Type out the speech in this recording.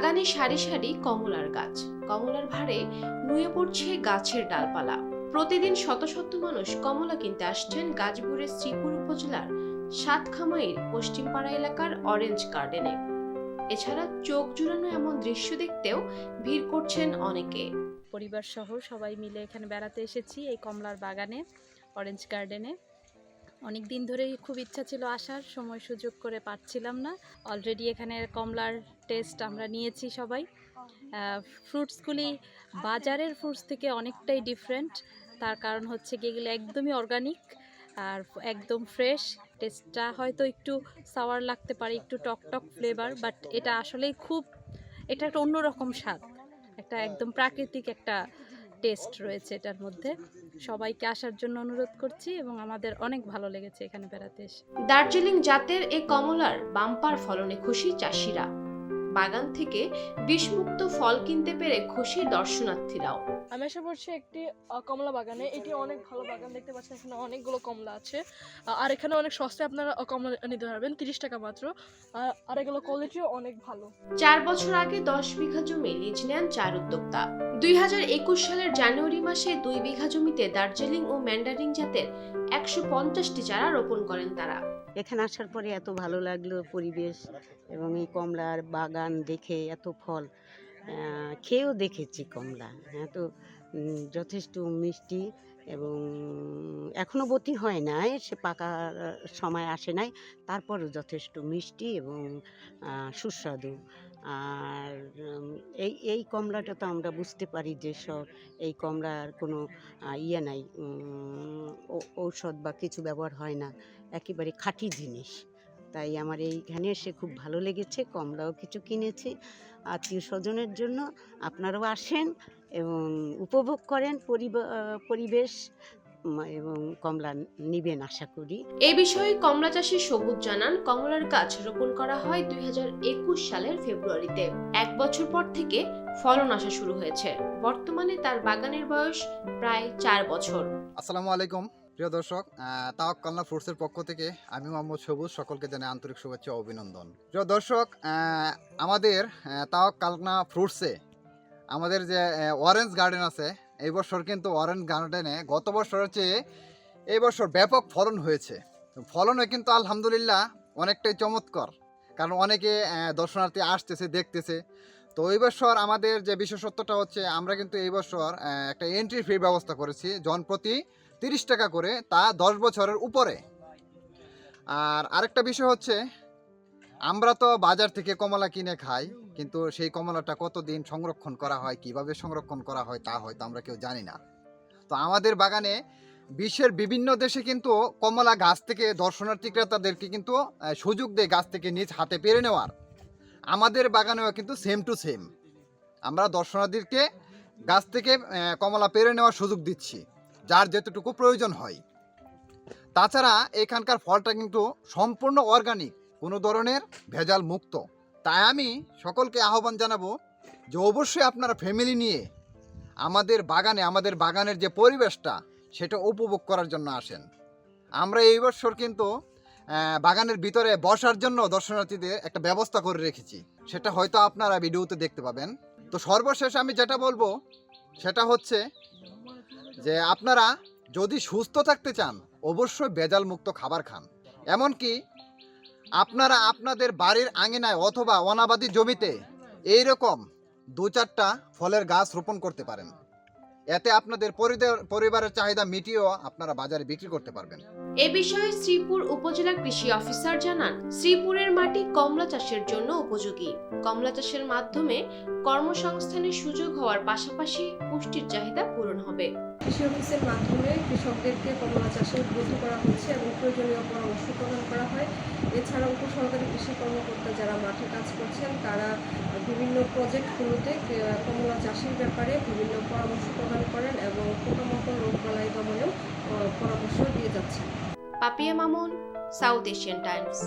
বাগানে সারি সারি কমলার গাছ। কমলার ভারে নুয়ে পড়ছে গাছের ডালপালা। প্রতিদিন শত শত মানুষ কমলা কিনতে আসছেন গাজীপুরের শ্রীপুর উপজেলার সাতখামাইর পশ্চিমপাড়া এলাকার অরেঞ্জ গার্ডেনে। এছাড়া চোখ জুড়ানো এমন দৃশ্য দেখতেও ভিড় করছেন অনেকে। পরিবার সহ সবাই মিলে এখানে বেড়াতে এসেছি এই কমলার বাগানে, অরেঞ্জ গার্ডেনে। অনেক দিন ধরেই খুব ইচ্ছা ছিল আসার, সময় সুযোগ করে পাচ্ছিলাম না। অলরেডি এখানে কমলার টেস্ট আমরা নিয়েছি সবাই। ফ্রুটসগুলি বাজারের ফ্রুটস থেকে অনেকটাই ডিফারেন্ট তার কারণ হচ্ছে গিয়ে এগুলো একদমই অর্গানিক আর একদম ফ্রেশ টেস্টটা হয়তো একটু সাওয়ার লাগতে পারে, একটু টক টক ফ্লেভার বাট এটা আসলেই খুব, এটা একটা অন্যরকম স্বাদ। একটা একদম প্রাকৃতিক একটা টেস্ট রয়েছে এটার মধ্যে। সবাইকে আসার জন্য অনুরোধ করছি এবং আমাদের অনেক ভালো লেগেছে এখানে বেড়াতে এসে। দার্জিলিং জাতের এ কমলার বাম্পার ফলনে খুশি চাষিরা। বাগান থেকে বিষমুক্ত ফল কিনতে পেরে খুশি দর্শনার্থীরাও। আমি এসে পড়ছি একটি কমলা বাগানে এটি অনেক ভালো বাগান দেখতে পাচ্ছেন এখানে অনেকগুলো কমলা আছে। আর এখানে অনেক সস্তায় আপনারা কমলা নিতে পারবেন তিরিশ টাকা মাত্র। আর- এগুলো কোয়ালিটিও অনেক ভালো। চার বছর আগে দশ বিঘা জমি লিজ নেন চার উদ্যোক্তা। দুই হাজার একুশ সালের জানুয়ারি মাসে দুই বিঘা জমিতে দার্জিলিং ও ম্যান্ডারিং জাতের একশো পঞ্চাশটি চারা রোপণ করেন তারা। এখানে আসার পরে এত ভালো লাগল পরিবেশ এবং এই কমলার বাগান দেখে এত ফল। খেয়েও দেখেছি কমলা। হ্যাঁ তো যথেষ্ট মিষ্টি এবং এখনও বতি হয় নাই, সে পাকার সময় আসে নাই, তারপরও যথেষ্ট মিষ্টি এবং সুস্বাদু। আর এই এই কমলাটা তো আমরা বুঝতে পারি যে সব এই কমলার কোনো ইয়ে নাই ঔষধ বা কিছু ব্যবহার হয় না, একেবারে খাঁটি জিনিস। তাই আমার এইখানে এসে খুব ভালো লেগেছে, কমলাও কিছু কিনেছি। আত্মীয় স্বজনের জন্য আপনারাও আসেন এবং উপভোগ করেন পরিবা- পরিবেশ। এবং কমলা নিবেন আশা করি। এ বিষয়ে কমলা চাষী সবুজ জানান কমলার গাছ রোপণ করা হয় দুই সালের ফেব্রুয়ারিতে। এক বছর পর থেকে ফলন আসা শুরু হয়েছে। বর্তমানে তার বাগানের বয়স প্রায় চার বছর। আসসালামু আলাইকুম প্রিয় দর্শক আহ, তাওয়াক কালনা ফ্রুটসের পক্ষ থেকে আমি মোহাম্মদ সবুজ সকলকে জানাই আন্তরিক শুভেচ্ছা অভিনন্দন। প্রিয় দর্শক আহ, আমাদের আহ, তাওয়াক কালনা ফ্রুটসে আমাদের যে অরেঞ্জ গার্ডেন আছে এই বছর কিন্তু অরেঞ্জ গার্ডেনে গত বছরের চেয়ে এই বছর ব্যাপক ফলন হয়েছে। ফলনে কিন্তু আলহামদুলিল্লাহ অনেকটাই চমৎকার, কারণ অনেকে দর্শনার্থী আসতেছে, দেখতেছে। তো এই বছর আমাদের যে বিশেষত্বটা হচ্ছে, আমরা কিন্তু এই বছর একটা এন্ট্রি ফি ব্যবস্থা করেছি জনপ্রতি তিরিশ টাকা করে, তা দশ বছরের উপরে। আর আরেকটা বিষয় হচ্ছে আমরা তো বাজার থেকে কমলা কিনে খাই, কিন্তু সেই কমলাটা কতদিন সংরক্ষণ করা হয়, কীভাবে সংরক্ষণ করা হয় তা হয়তো আমরা কেউ জানি না। তো আমাদের বাগানে বিশ্বের বিভিন্ন দেশে কিন্তু কমলা গাছ থেকে দর্শনার্থী ক্রেতাদেরকে কিন্তু সুযোগ দেয় গাছ থেকে নিজ হাতে পেরে নেওয়ার। আমাদের বাগানেও কিন্তু সেম টু সেম আমরা দর্শনার্থীকে গাছ থেকে কমলা পেরে নেওয়ার সুযোগ দিচ্ছি, যার যেতটুকু প্রয়োজন হয়। তাছাড়া এখানকার ফলটা কিন্তু সম্পূর্ণ অর্গানিক কোনো ধরনের ভেজাল মুক্ত। তাই আমি সকলকে আহ্বান জানাব যে অবশ্যই আপনারা ফ্যামিলি নিয়ে আমাদের বাগানে, আমাদের বাগানের যে পরিবেশটা, সেটা উপভোগ করার জন্য আসেন। আমরা এই বছর কিন্তু বাগানের ভিতরে বসার জন্য দর্শনার্থীদের একটা ব্যবস্থা করে রেখেছি। সেটা হয়তো আপনারা ভিডিওতে দেখতে পাবেন। তো সর্বশেষ আমি যেটা বলব, সেটা হচ্ছে যে আপনারা যদি সুস্থ থাকতে চান, অবশ্যই ভেজাল মুক্ত খাবার খান। এমনকি আপনারা আপনাদের বাড়ির আঙিনায় অথবা অনাবাদি জমিতে এই রকম দু চারটা ফলের গাছ রোপণ করতে পারেন। এতে আপনাদের পরিবারের চাহিদা মিটিয়েও আপনারা বাজারে বিক্রি করতে পারবেন। এ বিষয়ে শ্রীপুর উপজেলা কৃষি অফিসার জানান, শ্রীপুরের মাটি কমলা চাষের জন্য উপযোগী। কমলা চাষের মাধ্যমে কর্মসংস্থানের সুযোগ হওয়ার পাশাপাশি পুষ্টির চাহিদা পূরণ হবে। কৃষি অফিসের মাধ্যমে কৃষকদেরকে কমলা চাষে উদ্বুদ্ধ করা হচ্ছে এবং প্রয়োজনীয় পরামর্শ প্রদান করা হয়। এছাড়া উপসহকারী কৃষি কর্মকর্তা যারা মাঠে কাজ করছেন তারা বিভিন্ন প্রজেক্টগুলোতে কমলা চাষের ব্যাপারে বিভিন্ন পরামর্শ প্রদান করেন এবং পোকামাকড় রোগবালাই দমনেও আহ, পরামর্শ দিয়ে যাচ্ছেন। Papia Mamun South Asian Times.